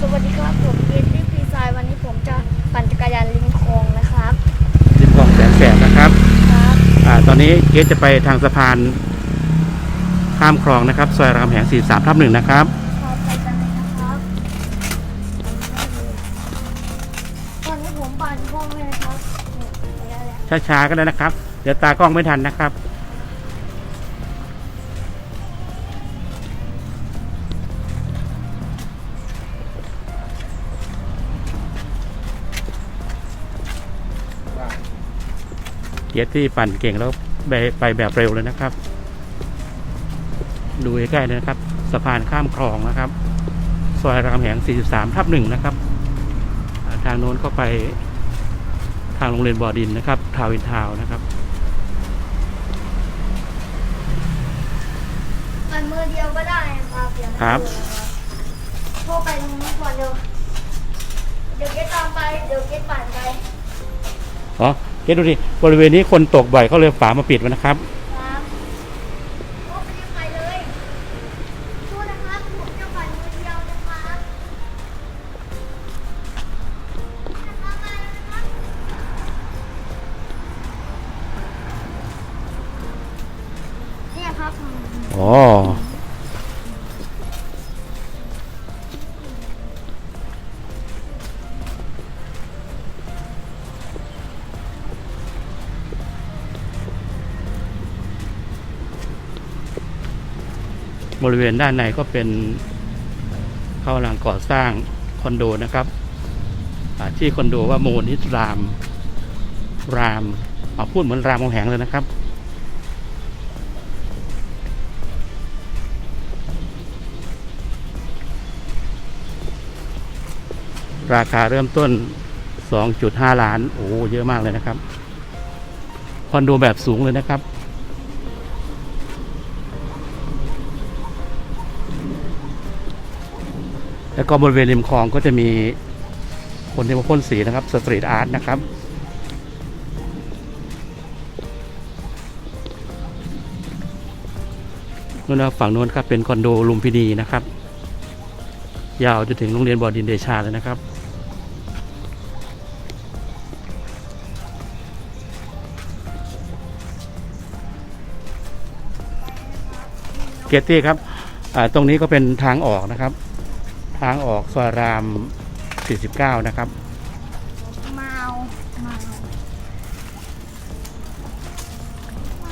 สวัสดีครับ ผมเยนลี่พีไซวันนี้ผมจะปั่นจักรยานริมคลองนะครับริมคลองแสนแสบนะครับครับอ่าตอนนี้เกสจะไปทางสะพานข้ามคลองนะครับซอยรามคำแหง43ทับหนึ่งนะครับพอไปกันเลยนะครับตอนนี้ผมปั่นคล่องเลยนะครับนี่ระยะแล้วช้าๆก็ได้นะครับ เดี๋ยวตากล้องไม่ทันนะครับ เกียร์ที่ปั่นเก่งแล้วไปไปแบบเร็วเลยนะครับ ดูใกล้ๆเลยนะครับ สะพานข้ามคลองนะครับ ซอยรามคำแหง 43 ทับหนึ่งนะครับอ่าทางโน้นก็ไปทางโรงเรียนบ่อดินนะครับ ทาวน์อินทาวน์นะครับปั่นมือเดียวก็ได้นะครับอย่างนั้นครับเลยนะครับโทรไปตรงนี้ก่อนเดี๋ยวเดี๋ยวเกตตามไป เดี๋ยวเกตปั่นไป อ๋อ เกดดูดิบริเวณนี้คนตกบ่อยเขาเลยฝามาปิดไว้นะครับครับโอ้ไปยังไปเลยสู้นะครับผมจะปั่นมือเดียวนะครับนะครับไปแล้วนะครับเนี่ยครับ อ๋อ บริเวณด้านในก็เป็นเขากำลังก่อสร้างคอนโดนะครับที่คอนโดว่าโมนิสราม รามเอาพูดเหมือนรามคำแหงเลยนะครับ ราคาเริ่มต้น 2.5 ล้าน โอ้เยอะมากเลยนะครับ คอนโดแบบสูงเลยนะครับ แล้วก็บริเวณริมคลองก็จะมีคนที่มาพ่นสีนะครับสตรีทอาร์ตนะครับนู่นนะฝั่งนู้นครับเป็นคอนโดลุมพินีนะครับ ยาวจนถึงโรงเรียนบอดินเดชาเลยนะครับ เกียรติครับตรงนี้ก็เป็นทางออกนะครับ ทางออกซอยราม 49 นะครับ เมาเมา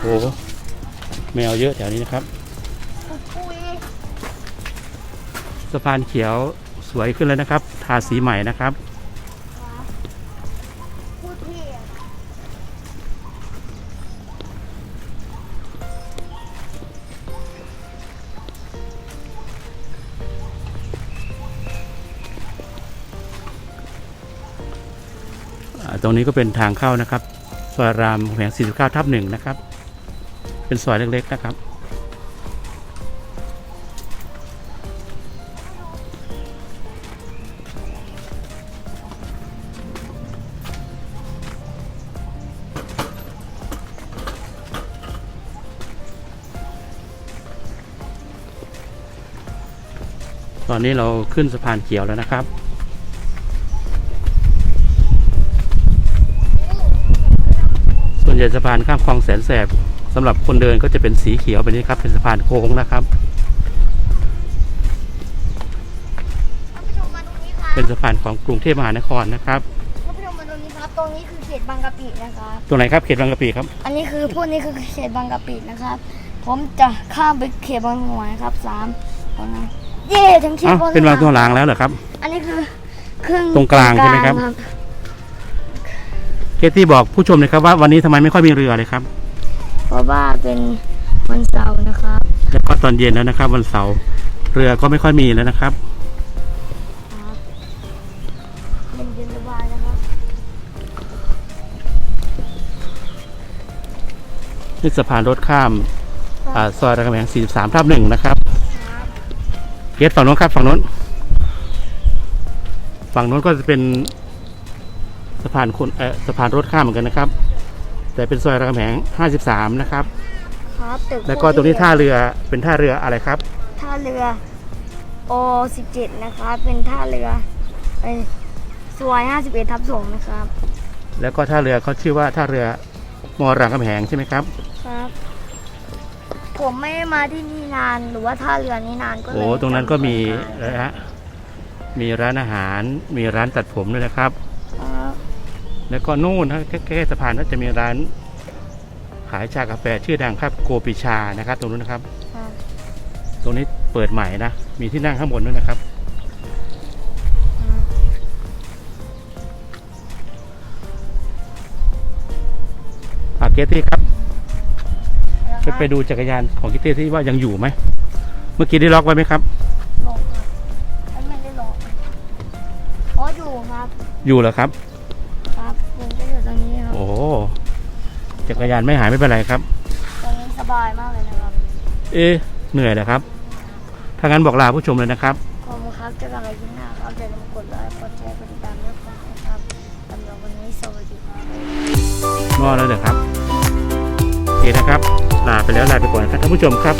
โอ้แมวเยอะแถวนี้นะครับ ปุยปุยสะพานเขียวสวยขึ้นแล้วนะครับ ทาสีใหม่นะครับครับ ตรงนี้ก็เป็นทางเข้านะครับซอยรามคำแหง49ทับหนึ่งนะครับ เป็นซอยเล็กๆนะครับ ตอนนี้เราขึ้นสะพานเขียวแล้วนะครับ ส่วนใหญ่สะพานข้ามคลองแสนแสบสำหรับคนเดินก็จะเป็นสีเขียวแบบนี้ครับ เป็นสะพานโค้งนะครับท่านผู้ชมมาตรงนี้ครับเป็นสะพานของกรุงเทพมหานครนะครับท่านผู้ชมมาตรงนี้ครับตรงนี้คือเขตบางกะปินะครับ ตรงไหนครับเขตบางกะปิครับ อันนี้คือพวกนี้คือเขตบางกะปินะครับ ผมจะข้ามไปเขตบางหัวนะครับสามสองนะเย่ถึงเขตอ้าวบางเป็นวางตัวรางแล้วเหรอครับ อันนี้คือครึ่งตรงกลางใช่ไหมครับ เคที่บอกผู้ชมเลยครับว่าวันนี้ทำไมไม่ค่อยมีเรือเลยครับ เพราะว่าเป็นวันเสาร์นะครับ แล้วก็ตอนเย็นแล้วนะครับ วันเสาร์เรือก็ไม่ค่อยมีแล้วนะครับครับเย็นเย็นสบายนะครับ นี่สะพานรถข้ามอ่าซอยรามคำแหง43ทับหนึ่งนะครับครับเกตฝั่งโน้นครับฝั่งโน้น ฝั่งโน้นก็จะเป็น สะพานคนเออสะพานรถข้ามเหมือนกันนะครับ แต่เป็นซอยรามคำแหง53 นะครับ ครับตึกแล้วก็ตรงนี้ท่าเรือเป็นท่าเรืออะไรครับ ท่าเรือโอ17นะครับ เป็นท่าเรือไอ้ซอย51ทับ2นะครับ แล้วก็ท่าเรือเขาชื่อว่าท่าเรือมอรังกำแหงใช่ไหมครับ ครับ ผมไม่ได้มาที่นี่นานหรือว่าท่าเรือนี้นานก็เลยโอ้ตรงนั้นก็มีจำไม่นะได้ฮะมีร้านอาหารมีร้านตัดผมด้วยนะครับครับ แล้วก็นู่นนะใกล้ๆสะพานก็จะมีร้านขายชากาแฟชื่อดังครับโกปิชานะครับ ตรงนู้นนะครับครับตรงนี้เปิดใหม่นะ มีที่นั่งข้างบนด้วยนะครับ อาเกตตี้ครับไปไปดูจักรยานของกิตตี้ที่ว่ายังอยู่ไหม เมื่อกี้ได้ล็อกไว้ไหมครับลงครับเอ้ยไม่ได้ลงอ๋ออยู่ครับ อยู่เหรอครับครับ จักรยานไม่หายไม่เป็นไรครับ ตรงนี้สบายมากเลยนะครับ เอ๊ะเหนื่อยเหรอครับ ถ้างั้นบอกลาผู้ชมเลยนะครับ ขอบคุณครับเจอกันใหม่คลิปหน้าครับอย่าลืมกดไลค์กดแชร์กดติดตามด้วยนะครับสำหรับวันนี้สวัสดีครับงอแล้วเหรอครับโอเคนะครับ ลาไปแล้วลาไปก่อนนะครับท่านผู้ชมครับ